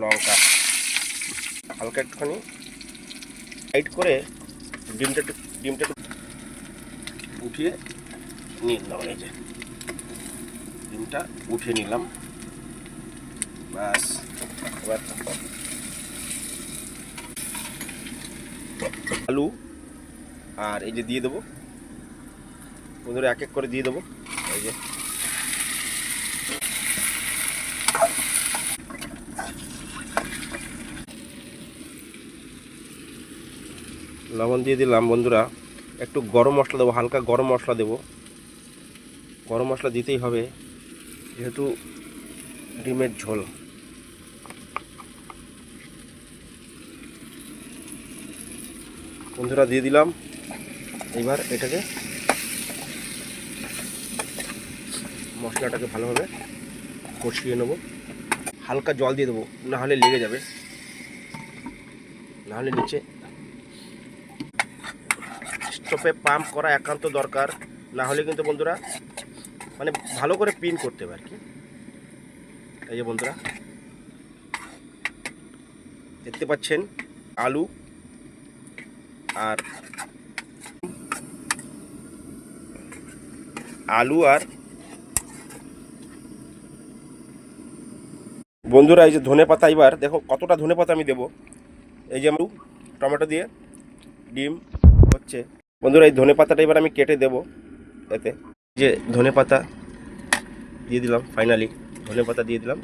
লঙ্কা। হালকা একটুখানি টাইট করে ডিমটা ডিমটা একটু উঠিয়ে নিয়ে নিলাম এই যে। ডিমটা উঠিয়ে নিলাম। ব্যাস, এবার আলু আর এই যে দিয়ে দেবো। বন্ধুরা এক এক করে দিয়ে দেবো। এই যে। লবণ দিয়ে দিলাম, বন্ধুরা। একটু গরম মশলা দেবো, হালকা গরম মশলা দেবো। গরম মশলা দিতেই হবে, যেহেতু ডিমের ঝোল। বন্ধুরা, দিয়ে দিলাম। এবার এটাকে মশলাটাকে ভালোভাবে কষিয়ে নেব। হালকা জল দিয়ে দেবো না হলে লেগে যাবে। না হলে নিচে স্টোভে পাম্প করা একান্ত দরকার। না হলে কিন্তু বন্ধুরা মানে ভালো করে পিন করতে হবে আর কি। এই যে বন্ধুরা, দেখতে পাচ্ছেন আলু আর আলু আর বন্ধুরা, এই যে ধনে পাতা এবার, দেখো কতটা ধনে পাতা আমি দেবো। এই যে আলু, টমেটো দিয়ে ডিম হচ্ছে। বন্ধুরা, এই ধনে পাতাটা এবার আমি কেটে দেবো এতে। যে ধনে পাতা দিয়ে দিলাম ফাইনালি ধনে পাতা দিয়ে দিলাম।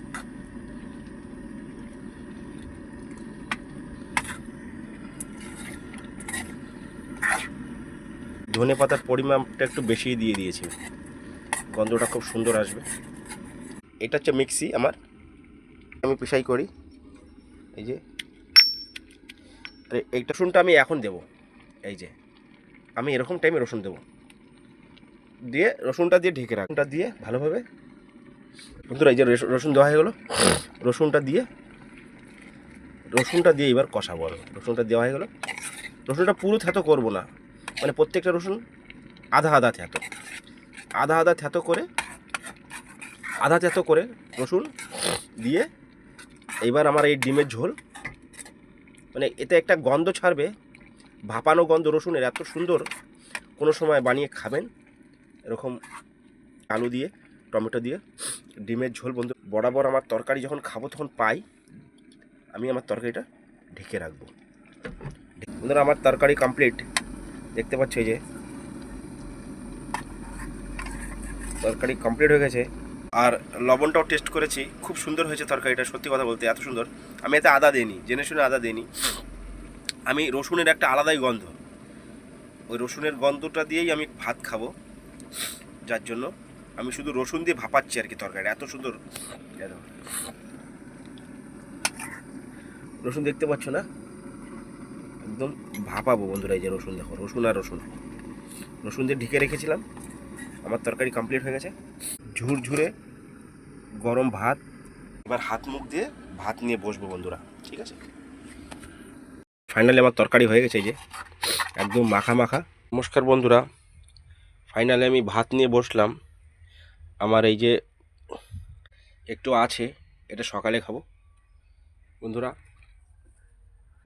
ধনে পাতার পরিমাণটা একটু বেশি দিয়ে দিয়েছি। গন্ধটা খুব সুন্দর আসবে। এটা হচ্ছে মিক্সি আমার। আমি পেশাই করি। এই যে। আর, এই রসুনটা আমি এখন দেব। এই যে। আমি এরকম টাইমে রসুন দেবো। দিয়ে রসুনটা দিয়ে ঢেকে রাখুনটা দিয়ে ভালোভাবে বন্ধুরা, এই যে রেস- রসুন দেওয়া হয়ে গেলো। রসুনটা দিয়ে রসুনটা দিয়ে এবার কষাবো আমি। রসুনটা দেওয়া হয়ে গেলো। রসুনটা পুরো থ্যাতো করব না। মানে প্রত্যেকটা রসুন আধা আধা থ্যাতো আধা আধা থ্যাতো করে, আধা থ্যাতো করে রসুন দিয়ে এইবার আমার এই ডিমের ঝোল মানে এতে একটা গন্ধ ছাড়বে ভাপানো গন্ধ রসুনের এত সুন্দর, কোনো সময় বানিয়ে খাবেন, এরকম আলু দিয়ে, টমেটো দিয়ে, ডিমের ঝোল বন্ধু, বরাবর আমার তরকারি যখন খাব তখন পাই, আমি আমার তরকারিটা ঢেকে রাখব। বন্ধুরা, আমার তরকারি কমপ্লিট দেখতে পাচ্ছ যে, তরকারি কমপ্লিট হয়ে গেছে। আর লবণটাও টেস্ট করেছি, খুব সুন্দর হয়েছে তরকারিটা, সত্যি কথা বলতে এত সুন্দর। আমি এতে আদা দিইনি, জেনে শুনে আদা দিইনি। আমি রসুনের একটা আলাদাই গন্ধ। ওই রসুনের গন্ধটা দিয়েই আমি ভাত খাব। যার জন্য আমি শুধু রসুন দিয়ে ভাপাচ্ছি আর কি তরকারি এত সুন্দর। রসুন দেখতে পাচ্ছ না? একদম ভাপাবো বন্ধুরা, এই যে রসুন দেখো, রসুন আর রসুন। রসুন দিয়ে ঢেকে রেখেছিলাম। আমার তরকারি কমপ্লিট হয়ে গেছে। ঝুরঝুরে গরম ভাত। এবার হাত মুখ দিয়ে ভাত নিয়ে বসবো বন্ধুরা, ঠিক আছে? ফাইনালি আমার তরকারি হয়ে গেছে যে, একদম মাখা মাখা। নমস্কার বন্ধুরা, ফাইনালি আমি ভাত নিয়ে বসলাম। আমার এই যে একটু আছে, এটা সকালে খাব। বন্ধুরা